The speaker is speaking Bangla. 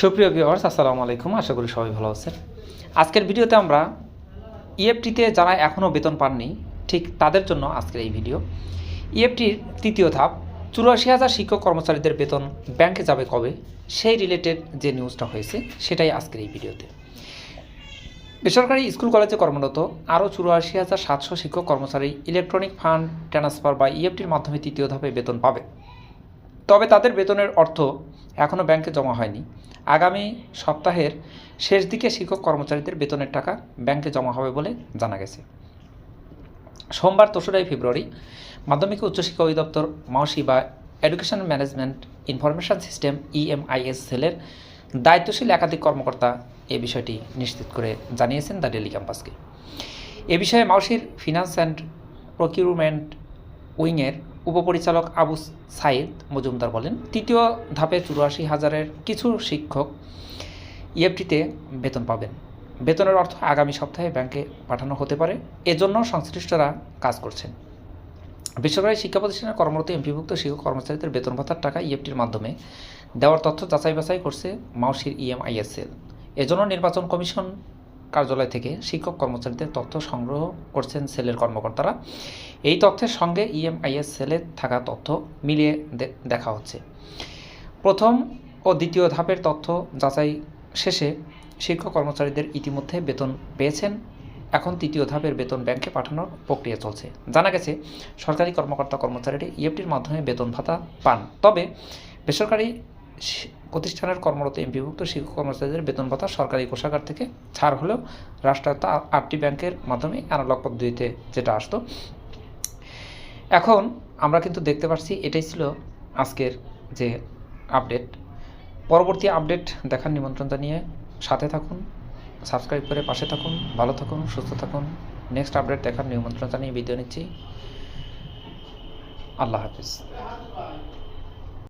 সুপ্রিয় ভিউয়ার্স আসসালামু আলাইকুম। আশা করি সবাই ভালো আছেন। আজকের ভিডিওতে আমরা ইএফটিতে যারা এখনও বেতন পাননি, ঠিক তাদের জন্য আজকের এই ভিডিও ইএফটির তৃতীয় ধাপ, চুরাশি হাজার শিক্ষক কর্মচারীদের বেতন ব্যাংকে যাবে কবে? সেই রিলেটেড যে নিউজটা হয়েছে, সেটাই আজকের এই ভিডিওতে বেসরকারি স্কুল, কলেজে কর্মরত আরও চুরাশি হাজার সাতশো শিক্ষক কর্মচারী ইলেকট্রনিক ফান্ড ট্রান্সফার বা ইএফটির মাধ্যমে তৃতীয় ধাপে বেতন পাবে। তবে তাদের বেতনের অর্থ এখনও ব্যাংকে জমা হয়নি। আগামী সপ্তাহের শেষ দিকে শিক্ষক কর্মচারীদের বেতনের টাকা ব্যাংকে জমা হবে বলে জানা গেছে। সোমবার তেসরাই ফেব্রুয়ারি মাধ্যমিক উচ্চশিক্ষা অধিদপ্তর মাওসি বা education management information system EMIS সেলের দায়িত্বশীল একাধিক কর্মকর্তা এ বিষয়টি নিশ্চিত করে জানিয়েছেন দ্য ডেলি ক্যাম্পাসকে। এ বিষয়ে মাওসির ফিনান্স অ্যান্ড প্রকিউরমেন্ট উইংয়ের উপপরিচালক আবু সাইদ মজুমদার বলেন, তৃতীয় ধাপে চুরাশি হাজারের কিছু শিক্ষক ইএফটিতে বেতন পাবেন। বেতনের অর্থ আগামী সপ্তাহে ব্যাংকে পাঠানো হতে পারে। এজন্য সংশ্লিষ্টরা কাজ করছেন। বেসরকারি শিক্ষা প্রতিষ্ঠানে কর্মরত এমপিভুক্ত শিক্ষক কর্মচারীদের বেতন ভাতার টাকা ইএফটির মাধ্যমে দেওয়ার তথ্য যাচাই বাছাই করছে মাউসির ইএমআইএসএল। এজন্য নির্বাচন কমিশন কার্যালয় থেকে শিক্ষক কর্মচারীদের তথ্য সংগ্রহ করছেন সেলের কর্মকর্তারা। এই তথ্যের সঙ্গে ইএমআইএস সেলে থাকা তথ্য মিলিয়ে দেখা হচ্ছে। প্রথম ও দ্বিতীয় ধাপের তথ্য যাচাই শেষে শিক্ষক কর্মচারীদের ইতিমধ্যে বেতন পেয়েছেন। এখন তৃতীয় ধাপের বেতন ব্যাংকে পাঠানোর প্রক্রিয়া চলছে। জানা গেছে, সরকারি কর্মকর্তা কর্মচারীরা ইএফটির মাধ্যমে বেতন ভাতা পান। তবে বেসরকারি প্রতিষ্ঠানের কর্মরত এমপিভুক্ত শিক্ষক কর্মচারীদের বেতন ভাতা সরকারি কোষাগার থেকে ছাড় হলেও রাষ্ট্রায়ত্ত আটটি ব্যাংকের মাধ্যমে অ্যানালগ পদ্ধতিতে যেটা আসতো। এখন আমরা কিন্তু দেখতে পাচ্ছি এটাই ছিল আজকের যে আপডেট। পরবর্তী আপডেট দেখার নিমন্ত্রণ জানিয়ে সাথে থাকুন, সাবস্ক্রাইব করে পাশে থাকুন, ভালো থাকুন, সুস্থ থাকুন। নেক্সট আপডেট দেখার নিমন্ত্রণ জানিয়ে বিদায় নিচ্ছি। আল্লাহ হাফিজ।